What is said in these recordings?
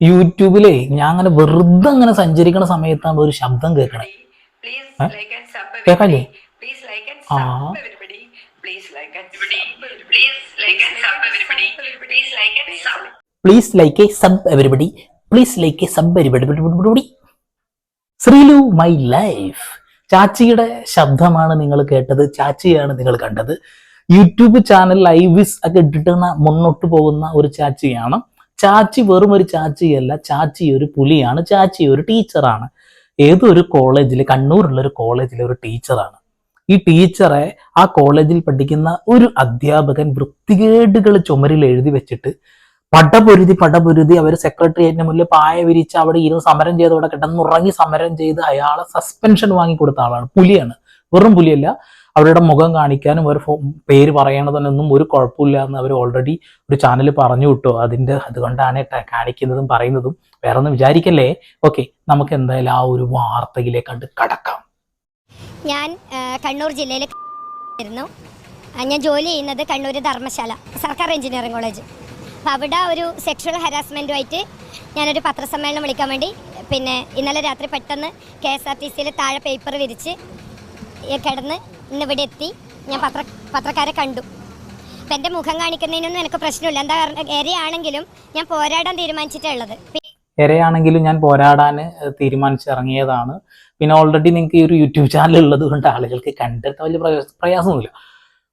യൂട്യൂബിലേ ഞാൻ അങ്ങനെ വെറുതെ അങ്ങനെ സഞ്ചരിക്കുന്ന സമയത്താണ് ഒരു ശബ്ദം കേൾക്കണേ. കേക്കല്ലേ ആ. Please like a sub everybody please like a sub everybody Sreelu my life ചാച്ചിയുടെ ശബ്ദമാണ് നിങ്ങൾ കേട്ടത്. ചാച്ചിയാണ് നിങ്ങൾ കണ്ടത്. യൂട്യൂബ് ചാനൽ ലൈവിസ് ഒക്കെ ഇട്ടിട്ടുന്ന മുന്നോട്ട് പോകുന്ന ഒരു ചാച്ചിയാണ്. ചാച്ചി വെറും ഒരു ചാച്ചിയല്ല ചാച്ചി ഒരു പുലിയാണ് ചാച്ചി ഒരു ടീച്ചറാണ്. ഏതൊരു കോളേജിൽ കണ്ണൂരുള്ള ഒരു കോളേജിലെ ഒരു ടീച്ചറാണ്. ഈ ടീച്ചറെ ആ കോളേജിൽ പഠിക്കുന്ന ഒരു അധ്യാപകൻ വൃത്തികേടുകൾ ചുമരിൽ എഴുതി വെച്ചിട്ട് പടപൊരുതി പടപൊരുതി അവർ സെക്രട്ടേറിയറ്റിന് മുന്നിൽ പായ വിരിച്ച് അവിടെ ഇരുന്ന് സമരം ചെയ്ത് അവിടെ കിടന്നുറങ്ങി സമരം ചെയ്ത് അയാളെ സസ്പെൻഷൻ വാങ്ങി കൊടുത്ത ആളാണ് പുലിയാണ്. വെറും പുലിയല്ല അവരുടെ മുഖം കാണിക്കാനും ഒരു പേര് പറയണതിനൊന്നും ഒരു കുഴപ്പമില്ല എന്ന് അവർ ഓൾറെഡി ഒരു ചാനൽ പറഞ്ഞു വിട്ടു. അതിന്റെ അതുകൊണ്ടാണ് കാണിക്കുന്നതും പറയുന്നതും. വേറെ ഒന്നും വിചാരിക്കല്ലേ? ഓക്കെ നമുക്ക് എന്തായാലും ആ ഒരു വാർത്തയിലേക്ക് കണ്ട് കടക്കാം. ഞാൻ കണ്ണൂർ ജില്ലയിൽ ആയിരുന്നു. ഞാൻ ജോലി ചെയ്യുന്നത് കണ്ണൂർ ധർമ്മശാല സർക്കാർ എഞ്ചിനീയറിംഗ് കോളേജ്. അപ്പോൾ അവിടെ ഒരു സെക്ഷൽ ഹരാസ്മെന്റുമായിട്ട് ഞാനൊരു പത്രസമ്മേളനം വിളിക്കാൻ വേണ്ടി പിന്നെ ഇന്നലെ രാത്രി പെട്ടെന്ന് കെ എസ് ആർ ടി സിയിൽ താഴെ പേപ്പർ വിരിച്ച് കിടന്ന് ഇന്ന് ഇവിടെ എത്തി. ഞാൻ പത്ര പത്രക്കാരെ കണ്ടു. അപ്പം എന്റെ മുഖം കാണിക്കുന്നതിനൊന്നും എനിക്ക് പ്രശ്നമില്ല. എന്താ കാരണം ഇരയാണെങ്കിലും ഞാൻ പോരാടാൻ തീരുമാനിച്ചിട്ടുള്ളത് ഇരയാണെങ്കിലും ഞാൻ പോരാടാൻ തീരുമാനിച്ചിറങ്ങിയതാണ്. പിന്നെ ഓൾറെഡി നിങ്ങൾക്ക് ഈ ഒരു യൂട്യൂബ് ചാനൽ ഉള്ളത് കൊണ്ട് ആളുകൾക്ക് കണ്ടെടുത്ത വലിയ പ്രയാസ- പ്രയാസമൊന്നുമില്ല.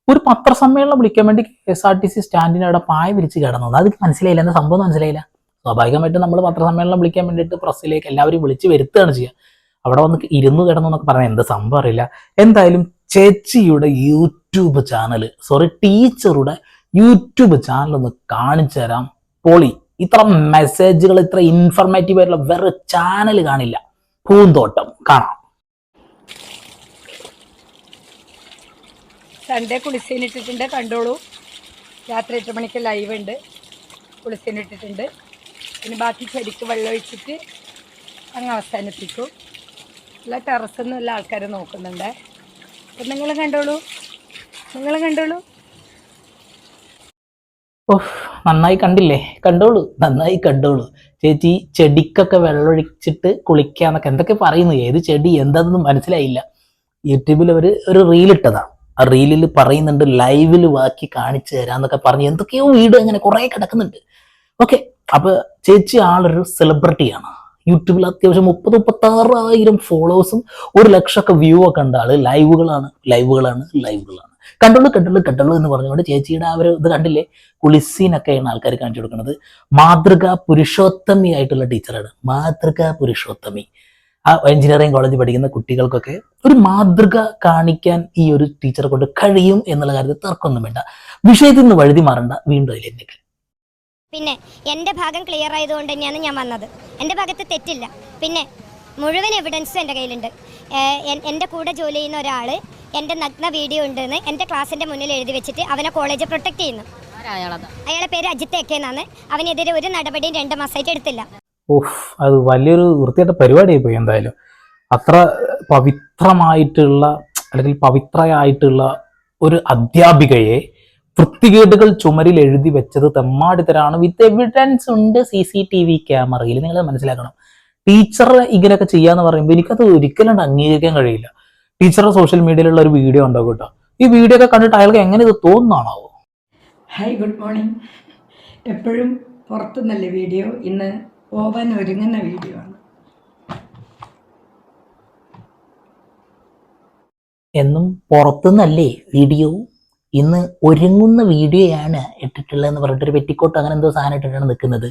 ഒരു പത്രസമ്മേളനം വിളിക്കാൻ വേണ്ടി K S R T C സ്റ്റാൻഡിന് അവിടെ പായ വിരിച്ച് കിടന്നു. അത് മനസ്സിലായില്ല? എന്താ സംഭവം മനസ്സിലായില്ല? സ്വാഭാവികമായിട്ടും നമ്മൾ പത്രസമ്മേളനം വിളിക്കാൻ വേണ്ടിയിട്ട് പ്രസ്സിലേക്ക് എല്ലാവരും വിളിച്ച് വരുത്തുകയാണ് ചെയ്യുക അവിടെ വന്ന് ഇരുന്ന് കിടന്നു എന്നൊക്കെ പറഞ്ഞാൽ എന്ത് സംഭവം അറിയില്ല. എന്തായാലും ചേച്ചിയുടെ യൂട്യൂബ് ചാനൽ സോറി ടീച്ചറുടെ യൂട്യൂബ് ചാനൽ ഒന്ന് കാണിച്ചു തരാം. പൊളി ഇത്ര മെസ്സേജുകൾ ഇത്ര ഇൻഫർമേറ്റീവ് ആയിട്ടുള്ള വേറെ ചാനൽ കാണില്ല. പൂന്തോട്ടം കാണാം. സൺഡേ കുളിസീൻ ഇട്ടിട്ടുണ്ട് കണ്ടോളൂ. രാത്രി എട്ട് മണിക്ക് ലൈവ് ഉണ്ട്. കുളിസീൻ ഇട്ടിട്ടുണ്ട്. പിന്നെ ബാക്കി ചെടിക്ക് വെള്ളം ഒഴിച്ചിട്ട് അങ്ങ് അവസാനിപ്പിക്കും. എല്ലാ ടെറസ് എല്ലാ ആൾക്കാർ നോക്കുന്നുണ്ട്. അപ്പം നിങ്ങൾ കണ്ടോളൂ. നിങ്ങൾ കണ്ടോളൂ. ഓഹ് നന്നായി കണ്ടില്ലേ? കണ്ടോളൂ നന്നായി കണ്ടോളൂ. ചേച്ചി ചെടിക്കൊക്കെ വെള്ളമൊഴിച്ചിട്ട് കുളിക്കാന്നൊക്കെ എന്തൊക്കെ പറയുന്നു? ഏത് ചെടി എന്താണെന്ന് മനസ്സിലായില്ല. യൂട്യൂബിൽ ഒരു ഒരു റീലിട്ടതാണ് ആ റീലിൽ പറയുന്നുണ്ട് ലൈവിൽ വാക്കി കാണിച്ചു തരാന്നൊക്കെ പറഞ്ഞ് എന്തൊക്കെയോ വീഡിയോ അങ്ങനെ കുറേ കിടക്കുന്നുണ്ട്. ഓക്കെ അപ്പോൾ ചേച്ചി ആളൊരു സെലിബ്രിറ്റിയാണ് യൂട്യൂബിൽ അത്യാവശ്യം മുപ്പത് മുപ്പത്താറായിരം ഫോളോവേഴ്സും ഒരു ലക്ഷമൊക്കെ വ്യൂ ഒക്കെ ഉണ്ട് ആൾ ലൈവുകളാണ് ലൈവുകളാണ് ലൈവുകളാണ് കണ്ടോളൂ കണ്ടോളൂ കണ്ടോളൂ എന്ന് പറഞ്ഞുകൊണ്ട് ചേച്ചിയുടെ ആ ഒരു ഇത് കണ്ടില്ലേ? കുളിസീനൊക്കെയാണ് ആൾക്കാർ കാണിച്ചു കൊടുക്കുന്നത്. മാതൃക പുരുഷോത്തമി ആയിട്ടുള്ള ടീച്ചറാണ്. മാതൃക പുരുഷോത്തമി. ആ എഞ്ചിനീയറിംഗ് കോളേജിൽ പഠിക്കുന്ന കുട്ടികൾക്കൊക്കെ ഒരു മാതൃക കാണിക്കാൻ ഈ ഒരു ടീച്ചറെ കൊണ്ട് കഴിയും എന്നുള്ള കാര്യത്തിൽ തർക്കമൊന്നും വേണ്ട. വിഷയത്തിൽ നിന്ന് വഴുതി മാറണ്ട. വീണ്ടും അതിലേക്ക് പിന്നെ എന്റെ ഭാഗം ക്ലിയർ ആയതുകൊണ്ട് തന്നെയാണ് ഞാൻ വന്നത്. എന്റെ ഭാഗത്ത് തെറ്റില്ല. പിന്നെ മുഴുവൻ എവിഡൻസും എന്റെ കയ്യിലുണ്ട്. എന്റെ കൂടെ ജോലി ചെയ്യുന്ന ഒരാൾ എന്റെ നഗ്ന വീഡിയോ ഉണ്ടെന്ന് എന്റെ ക്ലാസ്സിന്റെ മുന്നിൽ എഴുതി വെച്ചിട്ട് അവനെ കോളേജ് പ്രൊട്ടക്ട് ചെയ്യുന്നു. അയാളെ പേര് അജിത്ത് എക്കെ എന്നാണ്. അവനെതിരെ ഒരു നടപടിയും രണ്ട് മാസമായിട്ട് എടുത്തില്ല. ഓഫ് അത് വലിയൊരു വൃത്തിയായിട്ട് പരിപാടിയായി പോയി എന്തായാലും. അത്ര പവിത്രമായിട്ടുള്ള അല്ലെങ്കിൽ പവിത്രയായിട്ടുള്ള ഒരു അധ്യാപികയെ വൃത്തികേടുകൾ ചുമരിൽ എഴുതി വെച്ചത് തെമ്മാടിത്തരാണ്. വിത്ത് എവിഡൻസ് ഉണ്ട് സി സി ടി വി ക്യാമറയിൽ. നിങ്ങൾ മനസ്സിലാക്കണം. ടീച്ചർ ഇങ്ങനെയൊക്കെ ചെയ്യാന്ന് പറയുമ്പോൾ എനിക്കത് ഒരിക്കലും അംഗീകരിക്കാൻ കഴിയില്ല. ടീച്ചറുടെ സോഷ്യൽ മീഡിയയിലുള്ള ഒരു വീഡിയോ ഉണ്ടോ കേട്ടോ? ഈ വീഡിയോ ഒക്കെ കണ്ടിട്ട് അയാൾക്ക് എങ്ങനെ ഇത് തോന്നുന്നാണാവോ ഹായ് ഗുഡ് മോർണിംഗ് എപ്പോഴും പുറത്തുനിന്നല്ലേ വീഡിയോ ഇന്ന് ഓവൻ ഒരുങ്ങുന്ന വീഡിയോ ആണ്. എന്നും പുറത്തുനിന്നല്ലേ വീഡിയോ ഇന്ന് ഒരുങ്ങുന്ന വീഡിയോയാണ് ഇട്ടിട്ടുള്ളതെന്ന് പറഞ്ഞിട്ട് ഒരു പെറ്റിക്കോട്ട് അങ്ങനെ എന്തോ സാധനം ഇട്ടിട്ടാണ് നിൽക്കുന്നത്.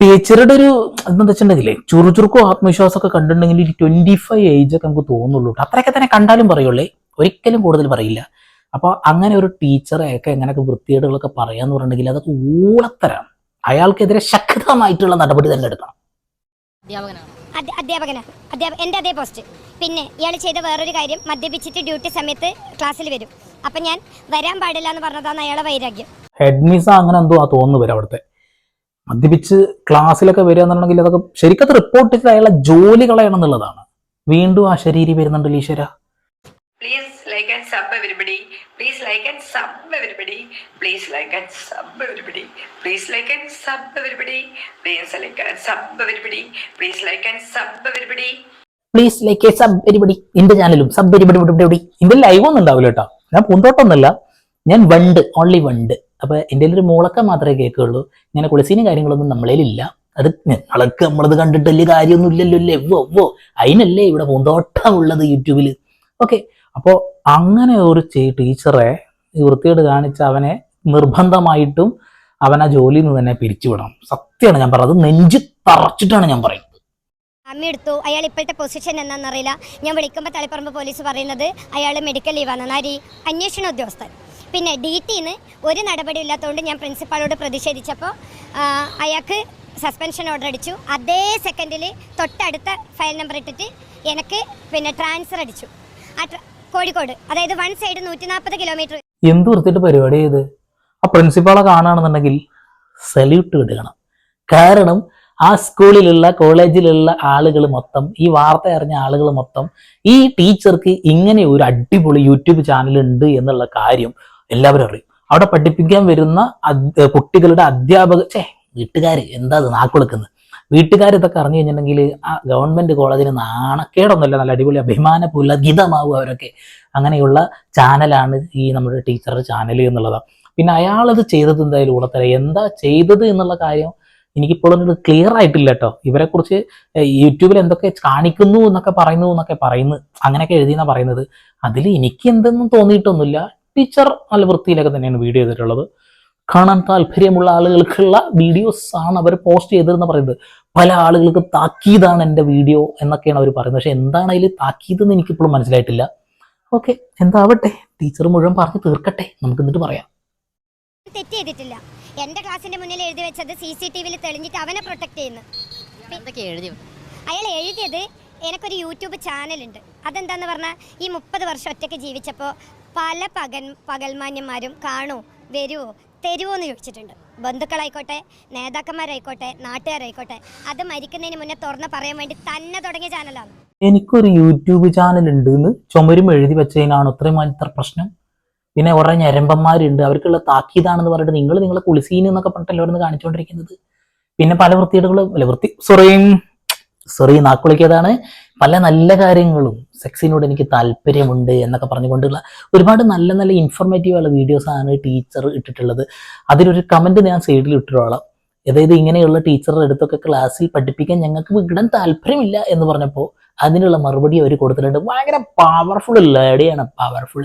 ടീച്ചറുടെ ഒരു എന്താ വെച്ചിട്ടുണ്ടെങ്കിലേ ചുറുചുറുക്കോ ആത്മവിശ്വാസമൊക്കെ കണ്ടിട്ടുണ്ടെങ്കിൽ ഒരു ട്വന്റി ഫൈവ് ഏജ് ഒക്കെ നമുക്ക് തോന്നുള്ളൂ. അത്രയൊക്കെ തന്നെ കണ്ടാലും പറയുള്ളേ ഒരിക്കലും കൂടുതൽ പറയില്ല. അപ്പോൾ അങ്ങനെ ഒരു ടീച്ചറെയൊക്കെ എങ്ങനെയൊക്കെ വൃത്തികേടുകളൊക്കെ പറയാന്ന് പറഞ്ഞിട്ടുണ്ടെങ്കിൽ അതൊക്കെ ഊളത്തരം അയാൾക്കെതിരെ ശക്തമായിട്ടുള്ള നടപടി തന്നെ എടുക്കണം. അധ്യാപകനാണ് അധ്യാപകനാ. അധ്യാപ എന്റെ അതേ പോസ്റ്റ് പിന്നെ ഇയാൾ ചെയ്ത വേറൊരു കാര്യം മദ്യപിച്ചിട്ട് ഡ്യൂട്ടി സമയത്ത് ക്ലാസ്സിൽ വരും. അപ്പം ഞാൻ വരാൻ പാടില്ല എന്ന് പറഞ്ഞതാണ് അയാളെ വൈരാഗ്യം ഹെഡ് മിസ് അങ്ങനെ എന്തോ ആ തോന്നുന്നു വരും അവിടുത്തെ മദ്യപിച്ച് ക്ലാസ്സിലൊക്കെ വരിക എന്നുണ്ടെങ്കിൽ അതൊക്കെ ശരിക്കത് റിപ്പോർട്ട് ചെയ്ത് അയാളെ ജോലി കളയണം എന്നുള്ളതാണ് വീണ്ടും ആ ശരീരി വരുന്നുണ്ട് ലീശ്വര please like and sub everybody. Please like and sub everybody. Please like and sub everybody. Please like and sub everybody. Please like and sub everybody. Please like and sub everybody. Please like sub everybody എന്റെ ചാനലും sub എരിപടി ഇതിന്റെ live ഒന്നും ഉണ്ടാവില്ല കേട്ടോ ഞാൻ പൂന്തോട്ടമൊന്നുമല്ല ഞാൻ വണ്ട് only വണ്ട്. അപ്പൊ എന്റെ ഒരു മൂളക്കം മാത്രമേ കേൾക്കുള്ളൂ ഇങ്ങനെ കുളിസീനും കാര്യങ്ങളൊന്നും നമ്മളിലില്ല. അത് ഞങ്ങളൊക്കെ നമ്മളത് കണ്ടിട്ട് വലിയ കാര്യമൊന്നും ഇല്ലല്ലോ അല്ലേ? എവ്വോ എവ്വോ അതിനല്ലേ ഇവിടെ പൂന്തോട്ടം ഉള്ളത് യൂട്യൂബിൽ ഓക്കെ. അപ്പോൾ അങ്ങനെ ഒരു ടീച്ചറെ ഈ വൃത്തിയോട് കാണിച്ച് അവനെ നിർബന്ധമായിട്ടും അവൻ ആ ജോലിയിൽ നിന്ന് തന്നെ പിരിച്ചുവിടണം. സത്യമാണ് ഞാൻ പറഞ്ഞത്. നെഞ്ച് തറച്ചിട്ടാണ് ഞാൻ പറയുന്നത്. അമ്മ എടുത്തു അയാൾ ഇപ്പോഴത്തെ പൊസിഷൻ എന്താണെന്നറിയില്ല ഞാൻ വിളിക്കുമ്പോൾ തളിപ്പറമ്പ് പോലീസ് പറയുന്നത് അയാൾ മെഡിക്കൽ ലീവാണ് ആര് അന്വേഷണ ഉദ്യോഗസ്ഥൻ. പിന്നെ ഡി ടിന്ന് ഒരു നടപടി ഇല്ലാത്തതുകൊണ്ട് ഞാൻ പ്രിൻസിപ്പാളോട് പ്രതിഷേധിച്ചപ്പോൾ അയാൾക്ക് സസ്പെൻഷൻ ഓർഡർ അടിച്ചു. അതേ സെക്കൻഡിൽ തൊട്ടടുത്ത ഫയൽ നമ്പർ ഇട്ടിട്ട് എനിക്ക് പിന്നെ ട്രാൻസ്ഫർ അടിച്ചു. ആ കോഴിക്കോട് അതായത് വൺ സൈഡ് നൂറ്റി നാൽപ്പത് കിലോമീറ്റർ എന്ത് വൃത്തിയിട്ട് പരിപാടി ചെയ്ത് ആ പ്രിൻസിപ്പാളെ കാണുകയാണെന്നുണ്ടെങ്കിൽ സല്യൂട്ട് കിട്ടുകയാണ് കാരണം ആ സ്കൂളിലുള്ള കോളേജിലുള്ള ആളുകൾ മൊത്തം ഈ വാർത്ത അറിഞ്ഞ ആളുകൾ മൊത്തം ഈ ടീച്ചർക്ക് ഇങ്ങനെ ഒരു അടിപൊളി യൂട്യൂബ് ചാനൽ ഉണ്ട് എന്നുള്ള കാര്യം എല്ലാവരും അറിയും. അവിടെ പഠിപ്പിക്കാൻ വരുന്ന കുട്ടികളുടെ അധ്യാപക ചേ വീട്ടുകാർ എന്താ അത് നാക്കൊടുക്കുന്നത് വീട്ടുകാർ ഇതൊക്കെ അറിഞ്ഞു കഴിഞ്ഞിട്ടുണ്ടെങ്കിൽ ആ ഗവൺമെന്റ് കോളേജിന് നാണക്കേടൊന്നുമില്ല. നല്ല അടിപൊളി അഭിമാന പുലകിതമാവും അവരൊക്കെ. അങ്ങനെയുള്ള ചാനലാണ് ഈ നമ്മുടെ ടീച്ചറുടെ ചാനൽ എന്നുള്ളത്. പിന്നെ അയാളത് ചെയ്തത് എന്തായാലും ഉളത്തര എന്താ ചെയ്തത് എന്നുള്ള കാര്യം എനിക്കിപ്പോഴും ക്ലിയർ ആയിട്ടില്ല കേട്ടോ ഇവരെക്കുറിച്ച് യൂട്യൂബിൽ എന്തൊക്കെ കാണിക്കുന്നു എന്നൊക്കെ പറയുന്നു എന്നൊക്കെ പറയുന്നു. അങ്ങനെയൊക്കെ എഴുതിയെന്നാണ് പറയുന്നത്. അതിൽ എനിക്ക് എന്തെന്നും തോന്നിയിട്ടൊന്നുമില്ല. ടീച്ചർ നല്ല വൃത്തിയിലൊക്കെ തന്നെയാണ് വീഡിയോ ചെയ്തിട്ടുള്ളത്. കാണാൻ താല്പര്യമുള്ള ആളുകൾക്കുള്ള വീഡിയോസ് ആണ് അവർ പോസ്റ്റ് ചെയ്തതെന്ന് പറയുന്നത്. പല ആളുകൾക്ക് താക്കീതാണ് എന്റെ വീഡിയോ എന്നൊക്കെയാണ് അവർ പറയുന്നത്. പക്ഷെ എന്താണ് അതിൽ താക്കീത് എന്ന് എനിക്കിപ്പോഴും മനസ്സിലായിട്ടില്ല. ഓക്കെ എന്താവട്ടെ. ടീച്ചർ മുഴുവൻ പറഞ്ഞ് തീർക്കട്ടെ. നമുക്ക് എന്നിട്ട് പറയാം. തെറ്റ് ചെയ്തിട്ടില്ല. എന്റെ ക്ലാസ്സിന്റെ മുന്നിൽ എഴുതി വെച്ചത് സി സി ടി വിയിൽ തെളിഞ്ഞിട്ട് അവനെ പ്രൊട്ടക്ട് ചെയ്യുന്നു. എഴുതി അയാൾ എഴുതിയത് എനിക്കൊരു യൂട്യൂബ് ചാനലുണ്ട്. അതെന്താന്ന് പറഞ്ഞാൽ ഈ മുപ്പത് വർഷം ഒറ്റയ്ക്ക് ജീവിച്ചപ്പോൾ പല പകൻ പകൽമാന്യന്മാരും കാണൂ വരുമോ തരുമോ എന്ന് ചോദിച്ചിട്ടുണ്ട്. ബന്ധുക്കളായിക്കോട്ടെ നേതാക്കന്മാരായിക്കോട്ടെ നാട്ടുകാരായിക്കോട്ടെ അത് മരിക്കുന്നതിന് മുന്നേ തുറന്ന് പറയാൻ വേണ്ടി തന്നെ തുടങ്ങിയ ചാനലാണ്. എനിക്കൊരു യൂട്യൂബ് ചാനൽ ഉണ്ട് എന്ന് ചുമരും എഴുതി വെച്ചതിനാണ് ഇത്രയും ഇത്ര പ്രശ്നം. പിന്നെ കുറെ ഞരമ്പന്മാരുണ്ട്. അവർക്കുള്ള താക്കീതാണെന്ന് പറഞ്ഞിട്ട് നിങ്ങൾ നിങ്ങളെ കുളിസീൻ എന്നൊക്കെ പറഞ്ഞിട്ടല്ലോ എല്ലാവരും കാണിച്ചുകൊണ്ടിരിക്കുന്നത് പിന്നെ പല വൃത്തികേടുകളും അല്ല വൃത്തി സോറിയും സോറി നാക്കുളിക്കതാണ്. പല നല്ല കാര്യങ്ങളും സെക്സിനോട് എനിക്ക് താല്പര്യമുണ്ട് എന്നൊക്കെ പറഞ്ഞുകൊണ്ടുള്ള ഒരുപാട് നല്ല നല്ല ഇൻഫോർമേറ്റീവ് വീഡിയോസ് ആണ് ടീച്ചർ ഇട്ടിട്ടുള്ളത്. അതിലൊരു കമന്റ് ഞാൻ സൈഡിൽ ഇട്ടിട്ടോളാം അതായത് ഇങ്ങനെയുള്ള ടീച്ചറുടെ അടുത്തൊക്കെ ക്ലാസ്സിൽ പഠിപ്പിക്കാൻ ഞങ്ങൾക്ക് വിടാൻ താല്പര്യമില്ല എന്ന് പറഞ്ഞപ്പോൾ അതിനുള്ള മറുപടി അവർ കൊടുത്തിട്ടുണ്ട്. ഭയങ്കര പവർഫുൾ ലേഡിയാണ് പവർഫുൾ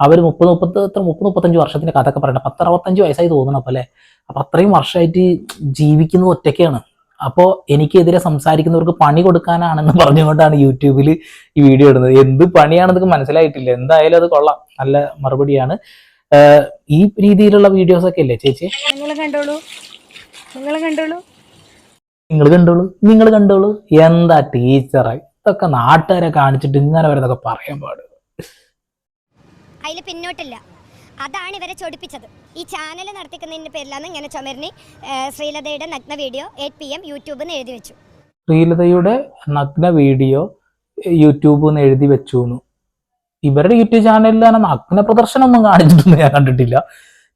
അവർ മുപ്പത് മുപ്പത്തി എത്ര മുപ്പത് മുപ്പത്തഞ്ച് വർഷത്തിന്റെ കഥയൊക്കെ പറയണം പത്ത് അറുപത്തഞ്ച് വയസ്സായി തോന്നണം അപ്പൊ അല്ലേ അപ്പൊ അത്രയും വർഷമായിട്ട് ജീവിക്കുന്നത് ഒറ്റയ്ക്കാണ്. അപ്പോൾ എനിക്കെതിരെ സംസാരിക്കുന്നവർക്ക് പണി കൊടുക്കാനാണെന്ന് പറഞ്ഞുകൊണ്ടാണ് യൂട്യൂബിൽ ഈ വീഡിയോ ഇടുന്നത്. എന്ത് പണിയാണെന്നൊക്കെ മനസ്സിലായിട്ടില്ല. എന്തായാലും അത് കൊള്ളാം. നല്ല മറുപടിയാണ്. ഈ രീതിയിലുള്ള വീഡിയോസ് ഒക്കെ അല്ലേ ചേച്ചി? നിങ്ങൾ കണ്ടോളൂ. നിങ്ങൾ കണ്ടോളൂ. നിങ്ങൾ കണ്ടോളൂ. നിങ്ങൾ കണ്ടോളൂ. എന്താ ടീച്ചറെ? ഇതൊക്കെ നാട്ടുകാരെ കാണിച്ചിട്ട് ഇങ്ങനെ വരുന്നതൊക്കെ പറയാൻ പാടും. അതിൽ പിന്നോട്ടില്ല. അതാണ് ഇവരെ ചൊടിപ്പിച്ചത്. ഈ ചാനൽ നടത്തിക്കുന്നതിന്റെ പേരിലാണ് ഇങ്ങനെ ചുമരിന് ശ്രീലതയുടെ നഗ്ന വീഡിയോ എയ്റ്റ് പി എം യൂട്യൂബിൽ നിന്ന് എഴുതി വെച്ചു. ശ്രീലതയുടെ നഗ്ന വീഡിയോ യൂട്യൂബിൽ നിന്ന് എഴുതി വെച്ചു ഇവരുടെ യൂട്യൂബ് ചാനലിലാണ് നഗ്ന പ്രദർശനം ഒന്നും കാണിച്ചിട്ടൊന്നും ഞാൻ കണ്ടിട്ടില്ല.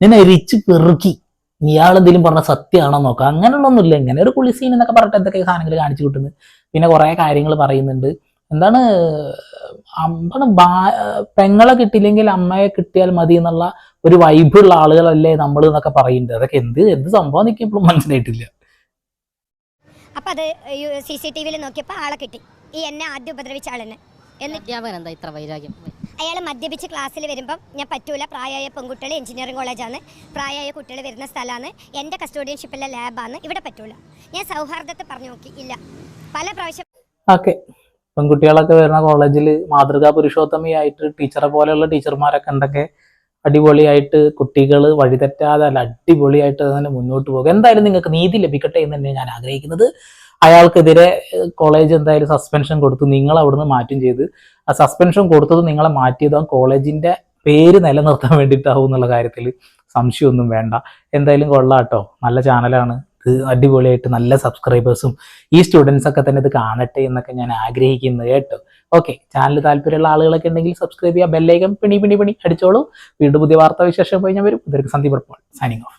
ഞാൻ എരിച്ച് പെറുക്കി. ഇയാൾ എന്തെങ്കിലും പറഞ്ഞ സത്യമാണോ നോക്കാം. അങ്ങനെയുള്ളൊന്നുമില്ല. ഇങ്ങനെ ഒരു കുളിസീൻ എന്നൊക്കെ പറഞ്ഞിട്ട് എന്തൊക്കെ സാധനങ്ങൾ കാണിച്ചു കിട്ടുന്നു പിന്നെ കുറേ കാര്യങ്ങൾ പറയുന്നുണ്ട്. എന്താണ് എന്താണ് ബാ- പെങ്ങളെ കിട്ടിയില്ലെങ്കിൽ അമ്മയെ കിട്ടിയാൽ മതി എന്നുള്ള ഒരു വൈബുള്ള ആളുകളല്ലേ നമ്മൾ എന്നൊക്കെ പറയുന്നുണ്ട്. അതൊക്കെ എന്ത് എന്ത് സംഭവം എനിക്ക് ഇപ്പോഴും മനസ്സിലായിട്ടില്ല. അപ്പൊ അത് സി സി ടി വിയിൽ നോക്കിയപ്പോ ആളെ കിട്ടി. ഈ എന്നെ ആദ്യം ഉപദ്രവിച്ച ആളെന്നെ അധ്യാപകൻ എന്താ ഇത്ര വൈരാഗ്യം? അയാൾ മദ്യപിച്ച് ക്ലാസ്സിൽ വരുമ്പം ഞാൻ പറ്റൂല. പ്രായമായ പെൺകുട്ടികൾ എഞ്ചിനീയറിംഗ് കോളേജാണ് പ്രായമായ കുട്ടികൾ വരുന്ന സ്ഥലമാണ് എന്റെ കസ്റ്റോഡിയൻഷിപ്പിലെ ലാബാണ് ഇവിടെ പറ്റൂല. ഞാൻ സൗഹാർദ്ദത്തെ പറഞ്ഞു നോക്കി ഇല്ല. പല പ്രാവശ്യം ഓക്കെ പെൺകുട്ടികളൊക്കെ വരുന്ന കോളേജിൽ മാതൃകാ പുരുഷോത്തമിയായിട്ട് ടീച്ചറെ പോലെയുള്ള ടീച്ചർമാരൊക്കെ ഉണ്ടൊക്കെ അടിപൊളിയായിട്ട് കുട്ടികൾ വഴിതെറ്റാതെ അല്ല അടിപൊളിയായിട്ട് തന്നെ മുന്നോട്ട് പോകും. എന്തായാലും നിങ്ങൾക്ക് നീതി ലഭിക്കട്ടെ എന്ന് തന്നെ ഞാൻ ആഗ്രഹിക്കുന്നത്. അയാൾക്കെതിരെ കോളേജ് എന്തായാലും സസ്പെൻഷൻ കൊടുത്തു. നിങ്ങൾ അവിടുന്ന് മാറ്റും ചെയ്ത്. ആ സസ്പെൻഷൻ കൊടുത്തത് നിങ്ങളെ മാറ്റിയത് കോളേജിന്റെ പേര് നിലനിർത്താൻ വേണ്ടിയിട്ടാവും എന്നുള്ള കാര്യത്തിൽ സംശയമൊന്നും വേണ്ട. എന്തായാലും കൊള്ളാട്ടോ നല്ല ചാനലാണ് ഇത് അടിപൊളിയായിട്ട് നല്ല സബ്സ്ക്രൈബേഴ്സും ഈ സ്റ്റുഡൻസ് ഒക്കെ തന്നെ ഇത് കാണട്ടെ എന്നൊക്കെ ഞാൻ ആഗ്രഹിക്കുന്നു കേട്ടോ. ഓക്കെ ചാനൽ താല്പര്യമുള്ള ആളുകളൊക്കെ ഉണ്ടെങ്കിൽ സബ്സ്ക്രൈബ് ചെയ്യുക ബെല്ലേക്കം പിണി പിണി പിണി അടിച്ചോളൂ. വീണ്ടും പുതിയ വാർത്താ വിശേഷം പോയി ഞാൻ വരും. ഇതൊരു സന്ദീപ് സൈനിങ് ഓഫ്